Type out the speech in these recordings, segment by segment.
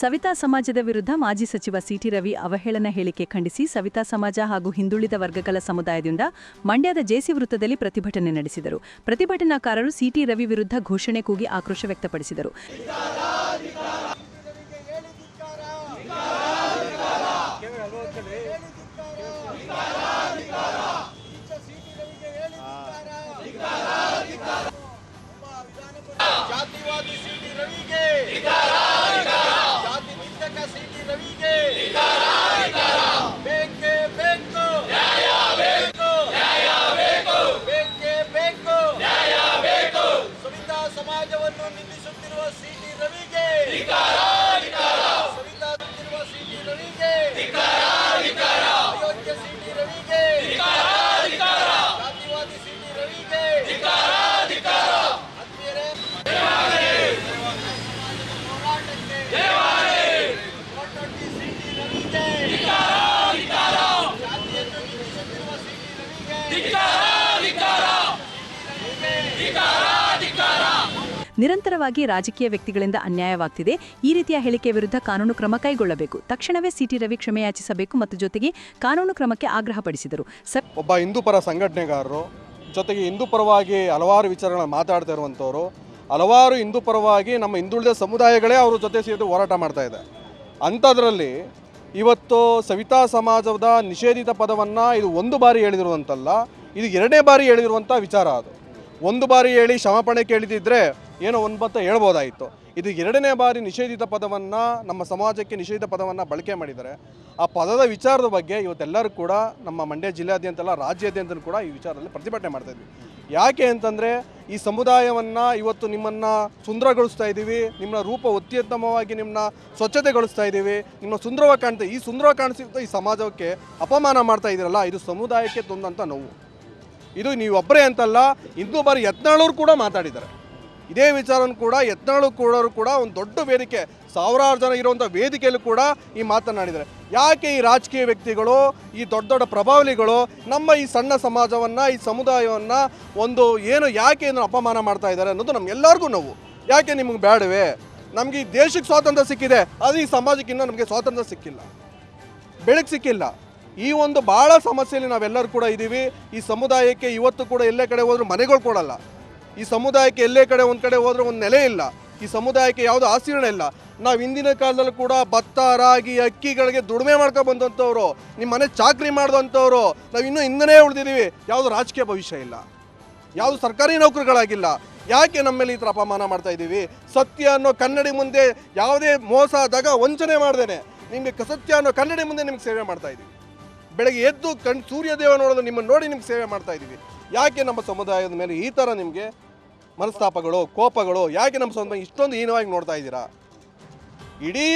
ಸವಿತಾ ಸಮಾಜದ ವಿರುದ್ಧ ಮಾಜಿ ಸಚಿವ ಸಿಟಿ ರವಿ ಅವಹೇಳನ ಹೇಳಿಕೆ ಖಂಡಿಸಿ ಸವಿತಾ ಸಮಾಜ ಹಾಗೂ ಹಿಂದುಳಿದ ವರ್ಗಗಳ ಸಮುದಾಯದಿಂದ ಮಂಡ್ಯದ ಜೇಸಿ ವೃತ್ತದಲ್ಲಿ ಪ್ರತಿಭಟನೆ ನಡೆಸಿದರು. ಪ್ರತಿಭಟನಾಕಾರರು ಸಿಟಿ ರವಿ ವಿರುದ್ಧ ಘೋಷಣೆ ಕೂಗಿ ಆಕ್ರೋಶ ವ್ಯಕ್ತಪಡಿಸಿದರು. Sitaram! ನಿರಂತರವಾಗಿ ರಾಜಕೀಯ ವ್ಯಕ್ತಿಗಳಿಂದ ಅನ್ಯಾಯವಾಗ್ತಿದೆ. ಈ ರೀತಿಯ ಹೇಳಿಕೆ ವಿರುದ್ಧ ಕಾನೂನು ಕ್ರಮ ಕೈಗೊಳ್ಳಬೇಕು. ತಕ್ಷಣವೇ ಸಿಟಿ ರವಿ ಕ್ಷಮೆಯಾಚಿಸಬೇಕು ಮತ್ತು ಜೊತೆಗೆ ಕಾನೂನು ಕ್ರಮಕ್ಕೆ ಆಗ್ರಹಪಡಿಸಿದರು ಒಬ್ಬ ಹಿಂದೂ ಪರ ಸಂಘಟನೆಗಾರರು, ಜೊತೆಗೆ ಹಿಂದೂ ಪರವಾಗಿ ಹಲವಾರು ವಿಚಾರಗಳನ್ನ ಮಾತಾಡ್ತಾ ಇರುವಂಥವ್ರು, ಹಲವಾರು ಹಿಂದೂ ಪರವಾಗಿ ನಮ್ಮ ಹಿಂದುಳಿದ ಸಮುದಾಯಗಳೇ ಅವರ ಜೊತೆ ಸೇರಿ ಹೋರಾಟ ಮಾಡ್ತಾ ಇದೆ. ಅಂಥದ್ರಲ್ಲಿ ಇವತ್ತು ಸವಿತಾ ಸಮಾಜದ ನಿಷೇಧಿತ ಪದವನ್ನು ಇದು ಒಂದು ಬಾರಿ ಹೇಳಿದಿರುವಂತಲ್ಲ ಇದು ಎರಡನೇ ಬಾರಿ ಹೇಳಿರುವಂಥ ವಿಚಾರ ಅದು. ಒಂದು ಬಾರಿ ಹೇಳಿ ಕ್ಷಮಾಪಣೆ ಕೇಳಿದಿದ್ರೆ ಏನೋ ಒಂದು ಬತ್ತ ಹೇಳ್ಬೋದಾಯಿತು. ಇದು ಎರಡನೇ ಬಾರಿ ನಿಷೇಧಿತ ಪದವನ್ನು ನಮ್ಮ ಸಮಾಜಕ್ಕೆ ನಿಷೇಧಿತ ಪದವನ್ನು ಬಳಕೆ ಮಾಡಿದ್ದಾರೆ ಆ ಪದದ ವಿಚಾರದ ಬಗ್ಗೆ ಇವತ್ತೆಲ್ಲರೂ ಕೂಡ ನಮ್ಮ ಮಂಡ್ಯ ಜಿಲ್ಲೆಯಾದ್ಯಂತಲ್ಲ ರಾಜ್ಯಾದ್ಯಂತ ಕೂಡ ಈ ವಿಚಾರದಲ್ಲಿ ಪ್ರತಿಭಟನೆ ಮಾಡ್ತಾ ಇದ್ವಿ. ಯಾಕೆ ಅಂತಂದರೆ, ಈ ಸಮುದಾಯವನ್ನು ಇವತ್ತು ನಿಮ್ಮನ್ನು ಸುಂದರಗೊಳಿಸ್ತಾ ಇದ್ದೀವಿ ನಿಮ್ಮ ರೂಪ ಅತ್ಯುತ್ತಮವಾಗಿ ನಿಮ್ಮನ್ನ ಸ್ವಚ್ಛತೆಗೊಳಿಸ್ತಾ ಇದ್ದೀವಿ, ನಿಮ್ಮ ಸುಂದರವಾಗಿ ಕಾಣ್ತಾ ಈ ಸುಂದರವಾಗಿ ಕಾಣಿಸುತ್ತೆ ಈ ಸಮಾಜಕ್ಕೆ ಅಪಮಾನ ಮಾಡ್ತಾ ಇದ್ದೀರಲ್ಲ ಇದು ಸಮುದಾಯಕ್ಕೆ ತಂದಂಥ ನೋವು. ಇದು ನೀವು ಒಬ್ಬರೇ ಅಂತಲ್ಲ ಇನ್ನೂ ಬಾರಿ ಯತ್ನಾಳವ್ರು ಕೂಡ ಮಾತಾಡಿದ್ದಾರೆ. ಇದೇ ವಿಚಾರವನ್ನು ಕೂಡ ಯತ್ನಾಳು ಕೂಡ ಕೂಡ ಒಂದು ದೊಡ್ಡ ವೇದಿಕೆ, ಸಾವಿರಾರು ಜನ ಇರುವಂಥ ವೇದಿಕೆಯಲ್ಲೂ ಕೂಡ ಈ ಮಾತನಾಡಿದ್ದಾರೆ. ಯಾಕೆ ಈ ರಾಜಕೀಯ ವ್ಯಕ್ತಿಗಳು, ಈ ದೊಡ್ಡ ದೊಡ್ಡ ಪ್ರಭಾವಲಿಗಳು ನಮ್ಮ ಈ ಸಣ್ಣ ಸಮಾಜವನ್ನು, ಈ ಸಮುದಾಯವನ್ನು ಒಂದು ಏನು ಯಾಕೆ ಏನು ಅಪಮಾನ ಮಾಡ್ತಾ ಇದ್ದಾರೆ ಅನ್ನೋದು ನಮ್ಗೆಲ್ಲರಿಗೂ ನೋವು. ಯಾಕೆ ನಿಮಗೆ ಬೇಡವೇ ನಮಗೆ ಈ ದೇಶಕ್ಕೆ ಸ್ವಾತಂತ್ರ್ಯ ಸಿಕ್ಕಿದೆ, ಅದು ಈ ಸಮಾಜಕ್ಕಿಂತ ನಮಗೆ ಸ್ವಾತಂತ್ರ್ಯ ಸಿಕ್ಕಿಲ್ಲ. ಬೆಳಕು ಸಿಕ್ಕಿಲ್ಲ. ಈ ಒಂದು ಭಾಳ ಸಮಸ್ಯೆಯಲ್ಲಿ ನಾವೆಲ್ಲರೂ ಕೂಡ ಇದ್ದೀವಿ. ಈ ಸಮುದಾಯಕ್ಕೆ ಇವತ್ತು ಕೂಡ ಎಲ್ಲೇ ಕಡೆ ಹೋದರೂ ಮನೆಗಳು ಕೊಡಲ್ಲ. ಈ ಸಮುದಾಯಕ್ಕೆ ಎಲ್ಲೇ ಕಡೆ ಒಂದು ಕಡೆ ಹೋದರೂ ಒಂದು ನೆಲೆ ಇಲ್ಲ. ಈ ಸಮುದಾಯಕ್ಕೆ ಯಾವುದೋ ಆಸ್ತಿಗಳೇ ಇಲ್ಲ. ನಾವು ಹಿಂದಿನ ಕಾಲದಲ್ಲಿ ಕೂಡ ಭತ್ತ, ರಾಗಿ, ಅಕ್ಕಿಗಳಿಗೆ ದುಡಿಮೆ ಮಾಡ್ಕೊಂಡು ಬಂದಂಥವ್ರು ನಿಮ್ಮ ಮನೆ ಚಾಕ್ರಿ ಮಾಡಿದಂಥವ್ರು ನಾವು ಇನ್ನೂ ಹಿಂದನೇ ಉಳಿದಿದ್ದೀವಿ. ಯಾವುದು ರಾಜಕೀಯ ಭವಿಷ್ಯ ಇಲ್ಲ. ಯಾವುದು ಸರ್ಕಾರಿ ನೌಕರಿಗಳಾಗಿಲ್ಲ ಯಾಕೆ ನಮ್ಮ ಮೇಲೆ ಈ ಥರ ಅಪಮಾನ ಮಾಡ್ತಾ ಇದ್ದೀವಿ? ಸತ್ಯ ಅನ್ನೋ ಕನ್ನಡಿ ಮುಂದೆ ಯಾವುದೇ ಮೋಸ ಆದಾಗ ವಂಚನೆ ಮಾಡ್ದೇನೆ. ನಿಮಗೆ ಸತ್ಯ ಅನ್ನೋ ಕನ್ನಡಿ ಮುಂದೆ ನಿಮ್ಗೆ ಸೇವೆ ಮಾಡ್ತಾ ಇದ್ದೀವಿ. ಬೆಳಗ್ಗೆ ಎದ್ದು ಕಣ್ ಸೂರ್ಯದೇವ ನೋಡೋದು ನಿಮ್ಮನ್ನು ನೋಡಿ ನಿಮ್ಗೆ ಸೇವೆ ಮಾಡ್ತಾ ಇದ್ದೀವಿ. ಯಾಕೆ ನಮ್ಮ ಸಮುದಾಯದ ಮೇಲೆ ಈ ಥರ ನಿಮಗೆ ಮನಸ್ತಾಪಗಳು, ಕೋಪಗಳು, ಯಾಕೆ ನಮ್ಮ ಸಮುದಾಯ ಇಷ್ಟೊಂದು ಹೀನವಾಗಿ ನೋಡ್ತಾ ಇದ್ದೀರಾ? ಇಡೀ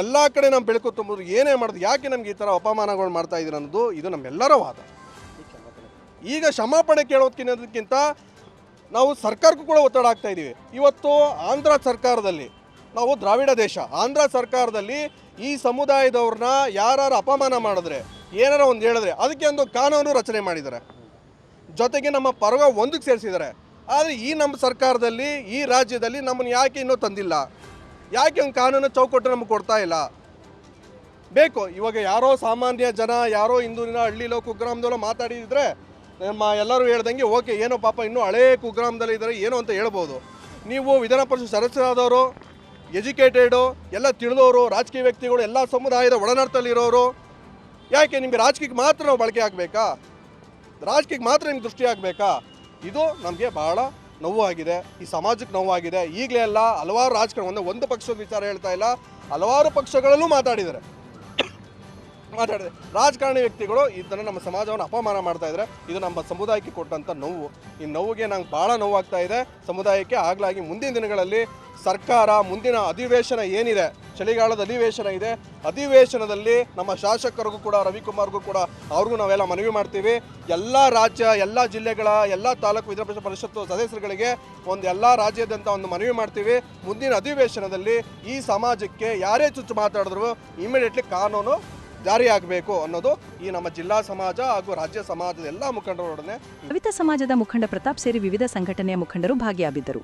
ಎಲ್ಲ ಕಡೆ ನಮ್ಮ ಬೆಳಕು ತುಂಬಿದ್ರು ಏನೇ ಮಾಡೋದು ಯಾಕೆ ನಮ್ಗೆ ಈ ಥರ ಅಪಮಾನಗಳು ಮಾಡ್ತಾ ಇದ್ದೀರ ಅನ್ನೋದು ಇದು ನಮ್ಮೆಲ್ಲರ ವಾದ. ಈಗ ಕ್ಷಮಾಪಣೆ ಕೇಳೋದಕ್ಕಿನ್ನೋದಕ್ಕಿಂತ ನಾವು ಸರ್ಕಾರಕ್ಕೂ ಕೂಡ ಒತ್ತಡ ಆಗ್ತಾ ಇದ್ದೀವಿ. ಇವತ್ತು ಆಂಧ್ರ ಸರ್ಕಾರದಲ್ಲಿ ನಾವು ದ್ರಾವಿಡ ದೇಶ. ಆಂಧ್ರ ಸರ್ಕಾರದಲ್ಲಿ ಈ ಸಮುದಾಯದವ್ರನ್ನ ಯಾರು ಅಪಮಾನ ಮಾಡಿದ್ರೆ, ಏನಾರ ಒಂದು ಹೇಳಿದ್ರೆ, ಅದಕ್ಕೆ ಒಂದು ಕಾನೂನು ರಚನೆ ಮಾಡಿದ್ದಾರೆ. ಜೊತೆಗೆ ನಮ್ಮ ಪರ್ವ ಒಂದಕ್ಕೆ ಸೇರಿಸಿದ್ದಾರೆ. ಆದರೆ ಈ ನಮ್ಮ ಸರ್ಕಾರದಲ್ಲಿ, ಈ ರಾಜ್ಯದಲ್ಲಿ ನಮ್ಮನ್ನು ಯಾಕೆ ಇನ್ನೂ ತಂದಿಲ್ಲ? ಯಾಕೆ ಒಂದು ಕಾನೂನು ಚೌಕಟ್ಟು ನಮಗೆ ಕೊಡ್ತಾ ಇಲ್ಲ? ಬೇಕು, ಇವಾಗ ಯಾರೋ ಸಾಮಾನ್ಯ ಜನ, ಯಾರೋ ಹಿಂದೂರಿನ ಹಳ್ಳಿಲೋ ಕುಗ್ರಾಮದಲ್ಲೋ ಮಾತಾಡಿದ್ರೆ, ನಮ್ಮ ಎಲ್ಲರೂ ಹೇಳ್ದಂಗೆ, ಓಕೆ, ಏನೋ ಪಾಪ, ಇನ್ನೂ ಹಳೇ ಕುಗ್ರಾಮದಲ್ಲಿ ಇದ್ದಾರೆ ಏನೋ ಅಂತ ಹೇಳ್ಬೋದು. ನೀವು ವಿಧಾನ ಪರಿಷತ್ ಸದಸ್ಯರಾದವರು ಎಜುಕೇಟೆಡು, ಎಲ್ಲ ತಿಳಿದವರು ರಾಜಕೀಯ ವ್ಯಕ್ತಿಗಳು, ಎಲ್ಲ ಸಮುದಾಯದ ಒಡನಾಟದಲ್ಲಿರೋರು, ಯಾಕೆ ನಿಮಗೆ ರಾಜಕೀಯಕ್ಕೆ ಮಾತ್ರ ನಾವು ಬಳಕೆ ಆಗಬೇಕಾ? ರಾಜಕೀಯಕ್ಕೆ ಮಾತ್ರ ನಿಮ್ಗೆ ದೃಷ್ಟಿ ಆಗಬೇಕಾ? ಇದು ನಮಗೆ ಬಹಳ ನೋವಾಗಿದೆ. ಈ ಸಮಾಜಕ್ಕೆ ನೋವಾಗಿದೆ. ಈಗಲೇ ಅಲ್ಲ, ಹಲವಾರು ರಾಜಕಾರಣ, ಒಂದು ಒಂದು ಪಕ್ಷದ ವಿಚಾರ ಹೇಳ್ತಾ ಇಲ್ಲ, ಹಲವಾರು ಪಕ್ಷಗಳಲ್ಲೂ ಮಾತಾಡಿದ್ದಾರೆ. ಮಾತಾಡಿದೆ. ರಾಜಕಾರಣಿ ವ್ಯಕ್ತಿಗಳು ಇದನ್ನು ನಮ್ಮ ಸಮಾಜವನ್ನು ಅಪಮಾನ ಮಾಡ್ತಾ ಇದ್ದಾರೆ. ಇದು ನಮ್ಮ ಸಮುದಾಯಕ್ಕೆ ಕೊಟ್ಟಂಥ ನೋವು. ಈ ನೋವಿಗೆ ನಂಗೆ ಭಾಳ ನೋವಾಗ್ತಾ ಇದೆ. ಸಮುದಾಯಕ್ಕೆ ಆಗಲಾಗಿ ಮುಂದಿನ ದಿನಗಳಲ್ಲಿ ಸರ್ಕಾರ ಮುಂದಿನ ಅಧಿವೇಶನ ಏನಿದೆ, ಚಳಿಗಾಲದ ಅಧಿವೇಶನ ಇದೆ, ಅಧಿವೇಶನದಲ್ಲಿ ನಮ್ಮ ಶಾಸಕರಿಗೂ ಕೂಡ, ರವಿಕುಮಾರ್ಗೂ ಕೂಡ ಅವ್ರಿಗೂ ನಾವೆಲ್ಲ ಮನವಿ ಮಾಡ್ತೀವಿ. ಎಲ್ಲ ರಾಜ್ಯ, ಎಲ್ಲ ಜಿಲ್ಲೆಗಳ, ಎಲ್ಲ ತಾಲೂಕು ವಿಧಾನ ಪರಿಷತ್ತು ಸದಸ್ಯರುಗಳಿಗೆ ಒಂದು ಎಲ್ಲ ರಾಜ್ಯದಂತ ಒಂದು ಮನವಿ ಮಾಡ್ತೀವಿ. ಮುಂದಿನ ಅಧಿವೇಶನದಲ್ಲಿ ಈ ಸಮಾಜಕ್ಕೆ ಯಾರೇ ಚುಚ್ಚು ಮಾತಾಡಿದ್ರು ಇಮಿಡಿಯೇಟ್ಲಿ ಕಾನೂನು ಜಾರಿಯಾಗಬೇಕು ಅನ್ನೋದು ಈ ನಮ್ಮ ಜಿಲ್ಲಾ ಸಮಾಜ ಹಾಗೂ ರಾಜ್ಯ ಸಮಾಜದ ಎಲ್ಲ ಮುಖಂಡರೊಡನೆ ಕವಿತಾ ಸಮಾಜದ ಮುಖಂಡ ಪ್ರತಾಪ್ ಸೇರಿ ವಿವಿಧ ಸಂಘಟನೆಯ ಮುಖಂಡರು ಭಾಗಿಯಾಗಿದ್ದರು.